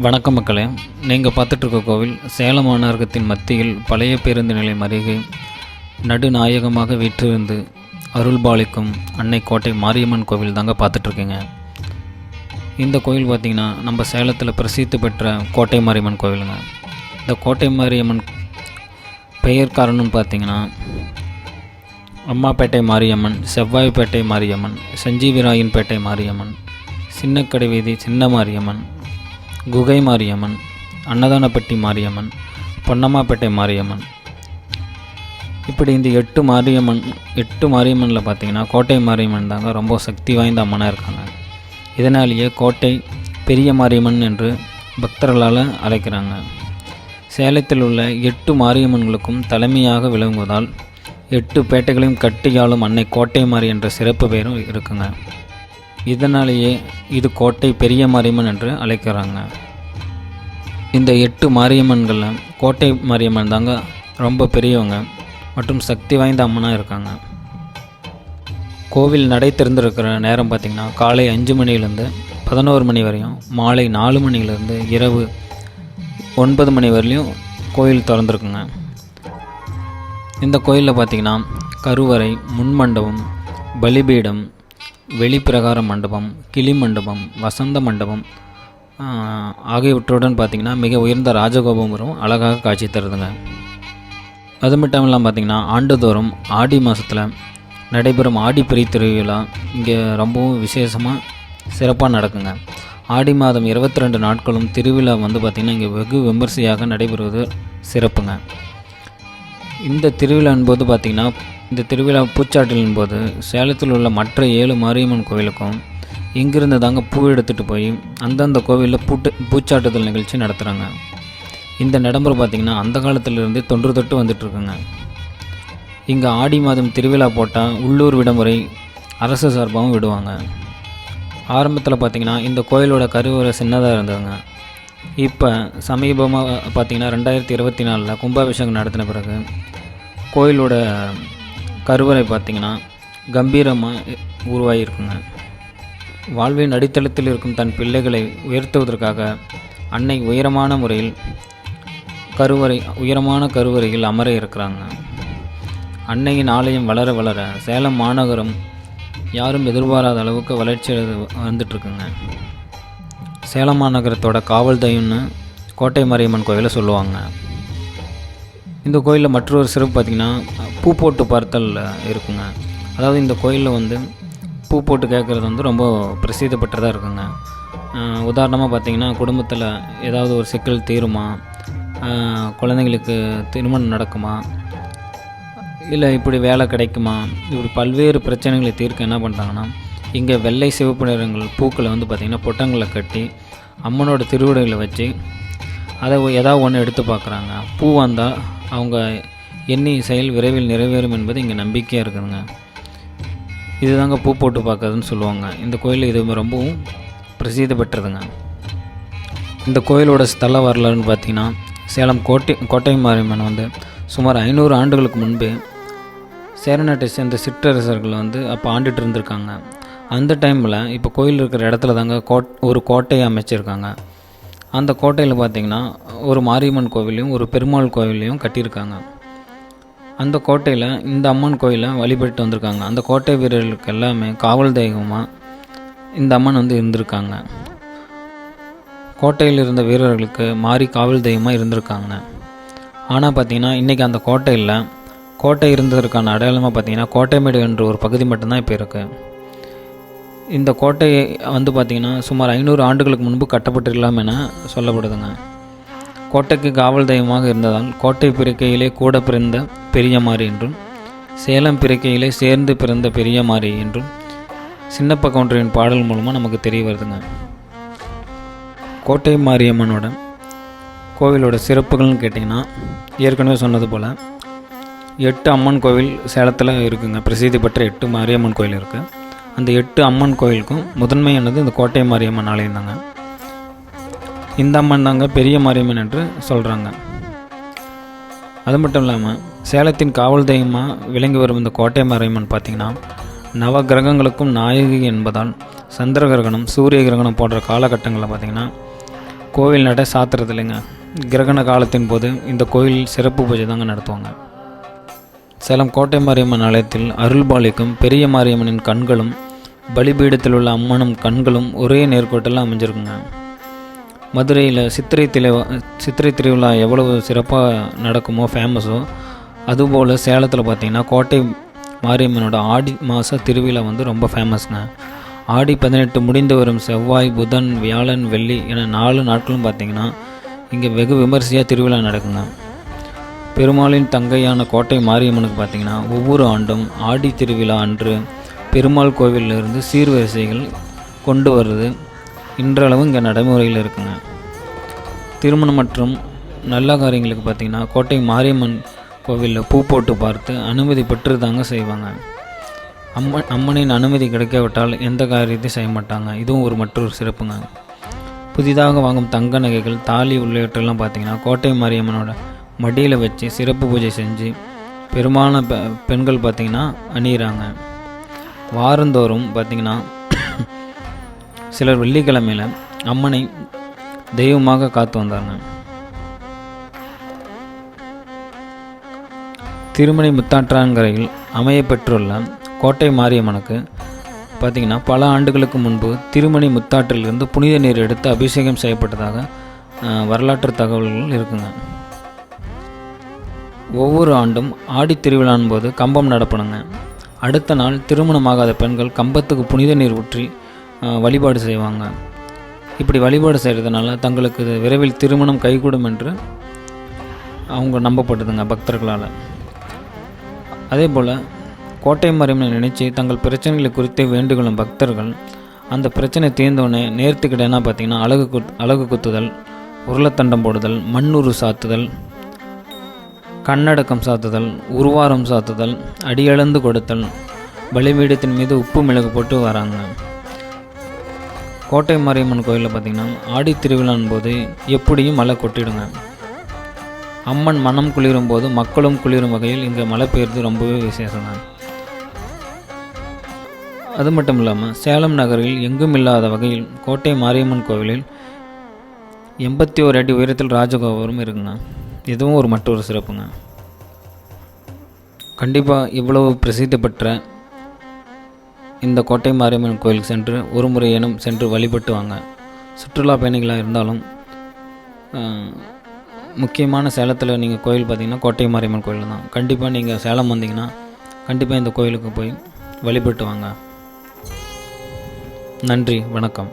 வணக்கம் மக்களே. நீங்கள் பார்த்துட்ருக்க கோவில் சேலம் மாநகரத்தின் மத்தியில் பழைய பேருந்து நிலையம் அருகே நடுநாயகமாக வீற்றிருந்து அருள்பாலிக்கும் அன்னை கோட்டை மாரியம்மன் கோவில் தாங்க பார்த்துட்ருக்கீங்க. இந்த கோவில் பார்த்திங்கன்னா நம்ம சேலத்தில் பிரசித்தி பெற்ற கோட்டை மாரியம்மன் கோவிலுங்க. இந்த கோட்டை மாரியம்மன் பெயர் காரணம் பார்த்திங்கன்னா அம்மாப்பேட்டை மாரியம்மன் செவ்வாய்ப்பேட்டை மாரியம்மன் சஞ்சீவிராயன்பேட்டை மாரியம்மன் சின்னக்கடை வீதி சின்ன மாரியம்மன் குகை மாரியம்மன் அன்னதானப்பட்டி மாரியம்மன் பொன்னம்மாப்பேட்டை மாரியம்மன். இப்படி இந்த எட்டு மாரியம்மன் எட்டு மாரியம்மனில் பார்த்தீங்கன்னா கோட்டை மாரியம்மன் தாங்க ரொம்ப சக்தி வாய்ந்த அம்மனாக இருக்காங்க. இதனாலேயே கோட்டை பெரிய மாரியம்மன் என்று பக்தர்களால் அழைக்கிறாங்க. சேலத்தில் உள்ள எட்டு மாரியம்மன்களுக்கும் தலைமையாக விளங்குவதால் எட்டு பேட்டைகளையும் கட்டியாலும் அன்னை கோட்டை மாறி என்ற சிறப்பு பெயரும் இருக்குங்க. இதனாலேயே இது கோட்டை பெரிய மாரியம்மன் என்று அழைக்கிறாங்க. இந்த எட்டு மாரியம்மன்களில் கோட்டை மாரியம்மன் தாங்க ரொம்ப பெரியவங்க மற்றும் சக்தி வாய்ந்த அம்மனாக இருக்காங்க. கோவில் நடை திறந்திருக்கிற நேரம் பார்த்திங்கன்னா காலை அஞ்சு மணிலேருந்து பதினோரு மணி வரையும் மாலை நாலு மணிலேருந்து இரவு ஒன்பது மணி வரையிலையும் கோயில் திறந்துருக்குங்க. இந்த கோயிலில் பார்த்திங்கன்னா கருவறை முன்மண்டபம் பலிபீடம் வெளிப்பிரகார மண்டபம் கிளி மண்டபம் வசந்த மண்டபம் ஆகியவற்றுடன் பார்த்திங்கன்னா மிக உயர்ந்த ராஜகோபுரம் அழகாக காட்சி தருதுங்க. அது மட்டும் இல்லாமல் பார்த்திங்கன்னா ஆண்டுதோறும் ஆடி மாதத்தில் நடைபெறும் ஆடிப்பெரி திருவிழா இங்கே ரொம்பவும் விசேஷமாக சிறப்பாக நடக்குங்க. ஆடி மாதம் இருபத்தி ரெண்டு நாட்களும் திருவிழா வந்து பார்த்திங்கன்னா இங்கே வெகு விமர்சையாக நடைபெறுவது சிறப்புங்க. இந்த திருவிழா என்பது பார்த்திங்கன்னா இந்த திருவிழா பூச்சாட்டலின் போது சேலத்தில் உள்ள மற்ற ஏழு மாரியம்மன் கோவிலுக்கும் இங்கிருந்து தாங்க பூ எடுத்துகிட்டு போய் அந்தந்த கோவிலில் பூட்டு பூச்சாட்டுதல் நிகழ்ச்சி நடத்துகிறாங்க இந்த நடைமுறை பார்த்திங்கன்னா அந்த காலத்திலிருந்தே தொன்று தொட்டு வந்துட்டுருக்குங்க. இங்கே ஆடி மாதம் திருவிழா போட்டால் உள்ளூர் விடுமுறை அரசு சார்பாகவும் விடுவாங்க. ஆரம்பத்தில் பார்த்திங்கன்னா இந்த கோயிலோட கருவறை சின்னதாக இருந்ததுங்க. இப்போ சமீபமாக பார்த்திங்கன்னா ரெண்டாயிரத்தி இருபத்தி நாலில் கும்பாபிஷேகம் நடத்தின பிறகு கோயிலோட கருவறை பார்த்திங்கன்னா கம்பீரமாக உருவாகியிருக்குங்க. வாழ்வின் அடித்தளத்தில் இருக்கும் தன் பிள்ளைகளை உயர்த்துவதற்காக அன்னை உயரமான முறையில் கருவறை உயரமான கருவறையில் அமர இருக்கிறாங்க. அன்னையின் ஆலயம் வளர வளர சேலம் மாநகரம் யாரும் எதிர்பாராத அளவுக்கு வளர்ச்சி அடைந்து வந்துட்டுருக்குங்க. சேலம் மாநகரத்தோட காவல் தெய்வம்னு கோட்டை மாரியம்மன் கோயிலை சொல்லுவாங்க. இந்த கோயிலில் மற்றொரு சிறப்பு பார்த்திங்கன்னா பூ போட்டு பார்த்தல் இருக்குங்க. அதாவது இந்த கோயிலில் வந்து பூ போட்டு கேட்குறது வந்து ரொம்ப பிரசித்தி பெற்றதாக இருக்குங்க. உதாரணமாக பார்த்திங்கன்னா குடும்பத்தில் ஏதாவது ஒரு சிக்கல் தீருமா? குழந்தைங்களுக்கு திருமணம் நடக்குமா? இல்லை இப்படி வேலை கிடைக்குமா? இப்படி பல்வேறு பிரச்சனைகளை தீர்க்க என்ன பண்ணுறாங்கன்னா இங்கே வெள்ளை சிவப்பு நிறங்கள் பூக்களை வந்து பார்த்திங்கன்னா பொட்டங்களை கட்டி அம்மனோட திருவிடைகளை வச்சு அதை ஏதாவது ஒன்று எடுத்து பார்க்குறாங்க பூ வந்தால் அவங்க எண்ணி செயல் விரைவில் நிறைவேறும் என்பது இங்கே நம்பிக்கையாக இருக்குதுங்க. இதுதாங்க பூ போட்டு பார்க்கறதுன்னு சொல்லுவாங்க. இந்த கோயில் இது ரொம்பவும் பிரசித்தி பெற்றதுங்க. இந்த கோயிலோட ஸ்தல வரலாறுன்னு பார்த்தீங்கன்னா சேலம் கோட்டை கோட்டை மாரியம்மன் வந்து சுமார் ஐநூறு ஆண்டுகளுக்கு முன்பே சேரநாட்டை சேர்ந்த சிற்றரசர்கள் வந்து அப்போ ஆண்டுட்டு இருந்திருக்காங்க. அந்த டைமில் இப்போ கோயில் இருக்கிற இடத்துல தாங்க கோட் ஒரு கோட்டையை அமைச்சிருக்காங்க. அந்த கோட்டையில் பார்த்திங்கன்னா ஒரு மாரியம்மன் கோவிலையும் ஒரு பெருமாள் கோவிலையும் கட்டியிருக்காங்க. அந்த கோட்டையில் இந்த அம்மன் கோயிலை வழிபட்டு வந்திருக்காங்க. அந்த கோட்டை வீரர்களுக்கு எல்லாமே காவல் தெய்வமாக இந்த அம்மன் வந்து இருந்திருக்காங்க. கோட்டையில் இருந்த வீரர்களுக்கு மாறி காவல் தெய்வமாக இருந்திருக்காங்க. ஆனால் பார்த்தீங்கன்னா இன்றைக்கி அந்த கோட்டையில் கோட்டை இருந்ததற்கான அடையாளமாக பார்த்தீங்கன்னா கோட்டைமேடு என்ற ஒரு பகுதி மட்டும்தான் இப்போ இருக்குது இந்த கோட்டை வந்து பார்த்திங்கன்னா சுமார் ஐநூறு ஆண்டுகளுக்கு முன்பு கட்டப்பட்டிருக்கலாம் என சொல்லப்படுதுங்க. கோட்டைக்கு காவல் தெய்வமாக இருந்ததால் கோட்டை பிறக்கையிலே கூட பிறந்த பெரியமாரி என்றும் சேலம் பிறக்கையிலே சேர்ந்து பிறந்த பெரியமாரி என்றும் சின்னப்ப கவுண்டரின் பாடல் மூலமாக நமக்கு தெரிய வருதுங்க. கோட்டை மாரியம்மனோட கோவிலோட சிறப்புகள்னு கேட்டிங்கன்னா ஏற்கனவே சொன்னது போல் எட்டு அம்மன் கோவில் சேலத்தில் இருக்குங்க. பிரசித்தி பெற்ற எட்டு மாரியம்மன் கோயில் இருக்குது அந்த எட்டு அம்மன் கோயிலுக்கும் முதன்மையானது இந்த கோட்டை மாரியம்மன் ஆலயம் தாங்க. இந்த அம்மன் தாங்க பெரிய மாரியம்மன் என்று சொல்கிறாங்க அது மட்டும் இல்லாமல் சேலத்தின் காவல் தெய்வமாக விளங்கி வரும் இந்த கோட்டை மாரியம்மன் பார்த்திங்கன்னா நவ கிரகங்களுக்கும் நாயகி என்பதால் சந்திர கிரகணம் சூரிய கிரகணம் போன்ற காலகட்டங்களில் பார்த்திங்கன்னா கோவில் நட சாத்துறது இல்லைங்க. கிரகண காலத்தின் போது இந்த கோயில் சிறப்பு பூஜை தாங்க நடத்துவாங்க. சேலம் கோட்டை மாரியம்மன் ஆலயத்தில் அருள்பாலிக்கும் பெரிய மாரியம்மனின் கண்களும் பலிபீடத்தில் உள்ள அம்மனும் கண்களும் ஒரே நேர்கோட்டில் அமைஞ்சிருக்குங்க. மதுரையில் சித்திரை திரை சித்திரை திருவிழா எவ்வளவு சிறப்பாக நடக்குமோ ஃபேமஸோ அதுபோல் சேலத்தில் பார்த்தீங்கன்னா கோட்டை மாரியம்மனோட ஆடி மாத திருவிழா வந்து ரொம்ப ஃபேமஸ்ங்க ஆடி பதினெட்டு முடிந்து வரும் செவ்வாய் புதன் வியாழன் வெள்ளி என நாலு நாட்களும் பார்த்திங்கன்னா இங்கே வெகு விமரிசையாக திருவிழா நடக்குங்க. பெருமாளின் தங்கையான கோட்டை மாரியம்மனுக்கு பார்த்திங்கன்னா ஒவ்வொரு ஆண்டும் ஆடி திருவிழா அன்று பெருமாள் கோவிலிருந்து சீர்வரிசைகள் கொண்டு வருது இன்றளவும் இங்கே நடைமுறையில் இருக்குங்க. திருமணம் மற்றும் நல்ல காரியங்களுக்கு பார்த்திங்கன்னா கோட்டை மாரியம்மன் கோவிலில் பூ போட்டு பார்த்து அனுமதி பெற்று தாங்க செய்வாங்க. அம்மன் அம்மனின் அனுமதி கிடைக்காவிட்டால் எந்த காரியத்தையும் செய்ய மாட்டாங்க. இதுவும் ஒரு மற்றொரு சிறப்புங்க. புதிதாக வாங்கும் தங்க நகைகள் தாலி உள்ளிட்டெல்லாம் பார்த்திங்கன்னா கோட்டை மாரியம்மனோட மடியில் வச்சு சிறப்பு பூஜை செஞ்சு பெரும்பாலான பெ பெண்கள் பார்த்திங்கன்னா அணியிறாங்க. வாரந்தோறும் பார்த்திங்கன்னா சிலர் வெள்ளிக்கிழமையில் அம்மனை தெய்வமாக காத்து வந்தாங்க திருமணி முத்தாற்றாங்கரையில் அமைய பெற்றுள்ள கோட்டை மாரியம்மனுக்கு பார்த்திங்கன்னா பல ஆண்டுகளுக்கு முன்பு திருமணி முத்தாற்றிலிருந்து புனித நீர் எடுத்து அபிஷேகம் செய்யப்பட்டதாக அஹ், வரலாற்று தகவல்கள் இருக்குங்க. ஒவ்வொரு ஆண்டும் ஆடி திருவிழான் போது கம்பம் நடப்பணுங்க. அடுத்த நாள் திருமணமாகாத பெண்கள் கம்பத்துக்கு புனித நீர் ஊற்றி வழிபாடு செய்வாங்க. இப்படி வழிபாடு செய்கிறதுனால தங்களுக்கு விரைவில் திருமணம் கைகூடும் என்று அவங்க நம்பப்படுதுங்க பக்தர்களால். அதே போல் கோட்டை மாரியம்மனை நினைச்சு தங்கள் பிரச்சனைகளை குறித்து வேண்டுகொள்ளும் பக்தர்கள் அந்த பிரச்சனை தீர்ந்தவுடனே நேர்த்திக்கிட்டேன்னா பார்த்தீங்கன்னா அழகு குத் அழகு குத்துதல் உருளத்தண்டம் போடுதல் மண்ணுரு சாத்துதல் கண்ணடக்கம் சாத்துதல் உருவாரம் சாத்துதல் அடியளந்து கொடுத்தல் பலிபீடத்தின் மீது உப்பு மிளகு போட்டு வராங்க. கோட்டை மாரியம்மன் கோயிலில் பார்த்திங்கன்னா ஆடி திருவிழான் போது எப்படியும் மழை கொட்டிடுங்க. அம்மன் மனம் குளிரும் போது மக்களும் குளிரும் வகையில் இங்கே மழை பெய்யுறது ரொம்பவே விசேஷங்க. அது மட்டும் இல்லாமல் சேலம் நகரில் எங்கும் இல்லாத வகையில் கோட்டை மாரியம்மன் கோவிலில் எண்பத்தி ஓரு அடி உயரத்தில் ராஜகோபுரம் இருக்குங்க. இதுவும் ஒரு மற்றொரு சிறப்புங்க. கண்டிப்பாக இவ்வளவு பிரசித்தி பெற்ற இந்த கோட்டை மாரியம்மன் கோயிலுக்கு சென்று ஒரு முறையேனும் சென்று வழிபட்டு வாங்க. சுற்றுலா பயணிகளாக இருந்தாலும் முக்கியமான சேலத்தில் நீங்கள் கோயில் பார்த்தீங்கன்னா கோட்டை மாரியம்மன் கோயில் தான். கண்டிப்பாக நீங்கள் சேலம் வந்தீங்கன்னா கண்டிப்பாக இந்த கோயிலுக்கு போய் வழிபட்டு வாங்க. நன்றி வணக்கம்.